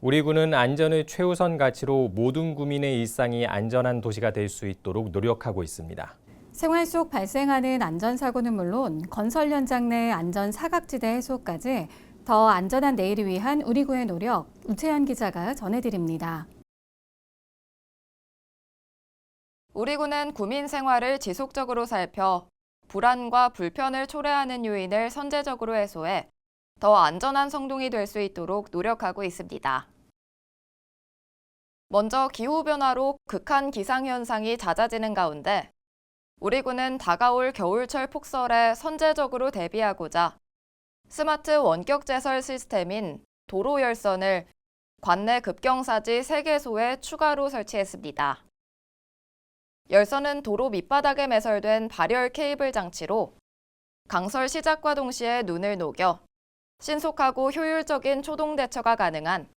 우리 군은 안전을 최우선 가치로 모든 구민의 일상이 안전한 도시가 될 수 있도록 노력하고 있습니다. 생활 속 발생하는 안전사고는 물론 건설 현장 내 안전 사각지대 해소까지 더 안전한 내일을 위한 우리 구의 노력 우채연 기자가 전해드립니다. 우리 군은 구민 생활을 지속적으로 살펴 불안과 불편을 초래하는 요인을 선제적으로 해소해 더 안전한 성동이 될 수 있도록 노력하고 있습니다. 먼저 기후변화로 극한 기상현상이 잦아지는 가운데 우리 군은 다가올 겨울철 폭설에 선제적으로 대비하고자 스마트 원격 제설 시스템인 도로 열선을 관내 급경사지 3개소에 추가로 설치했습니다. 열선은 도로 밑바닥에 매설된 발열 케이블 장치로 강설 시작과 동시에 눈을 녹여 신속하고 효율적인 초동 대처가 가능한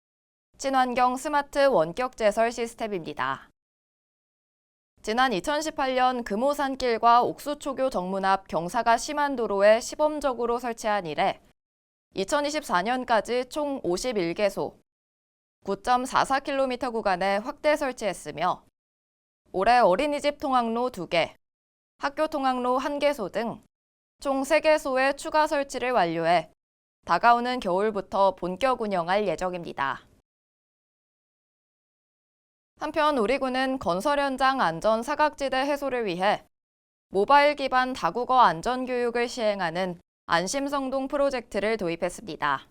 친환경 스마트 원격 제설 시스템입니다. 지난 2018년 금호산길과 옥수초교 정문 앞 경사가 심한 도로에 시범적으로 설치한 이래 2024년까지 총 51개소, 9.44km 구간에 확대 설치했으며 올해 어린이집 통학로 2개, 학교 통학로 1개소 등 총 3개소의 추가 설치를 완료해 다가오는 겨울부터 본격 운영할 예정입니다. 한편 우리 군은 건설 현장 안전 사각지대 해소를 위해 모바일 기반 다국어 안전 교육을 시행하는 안심성동 프로젝트를 도입했습니다.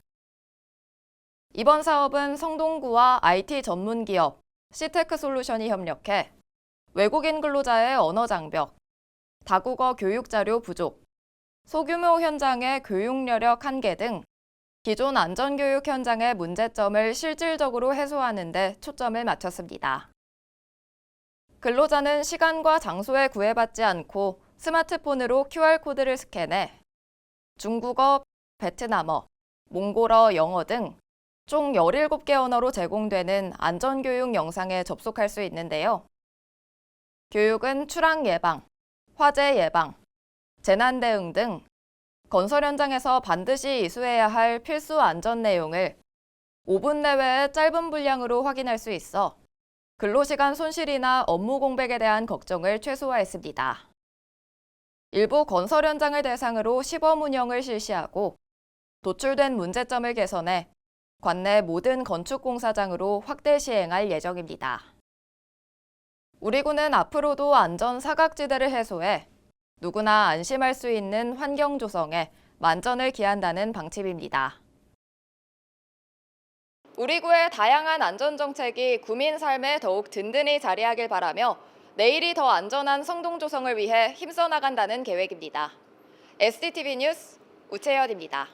이번 사업은 성동구와 IT 전문 기업 시테크 솔루션이 협력해 외국인 근로자의 언어 장벽, 다국어 교육 자료 부족, 소규모 현장의 교육 여력 한계 등 기존 안전교육 현장의 문제점을 실질적으로 해소하는 데 초점을 맞췄습니다. 근로자는 시간과 장소에 구애받지 않고 스마트폰으로 QR코드를 스캔해 중국어, 베트남어, 몽골어, 영어 등 총 17개 언어로 제공되는 안전교육 영상에 접속할 수 있는데요. 교육은 추락 예방, 화재 예방, 재난 대응 등 건설 현장에서 반드시 이수해야 할 필수 안전 내용을 5분 내외의 짧은 분량으로 확인할 수 있어 근로시간 손실이나 업무 공백에 대한 걱정을 최소화했습니다. 일부 건설 현장을 대상으로 시범 운영을 실시하고 도출된 문제점을 개선해 관내 모든 건축 공사장으로 확대 시행할 예정입니다. 우리 군은 앞으로도 안전 사각지대를 해소해 누구나 안심할 수 있는 환경 조성에 만전을 기한다는 방침입니다. 우리 구의 다양한 안전 정책이 구민 삶에 더욱 든든히 자리하길 바라며 내일이 더 안전한 성동 조성을 위해 힘써 나간다는 계획입니다. SDTV 뉴스 우채연입니다.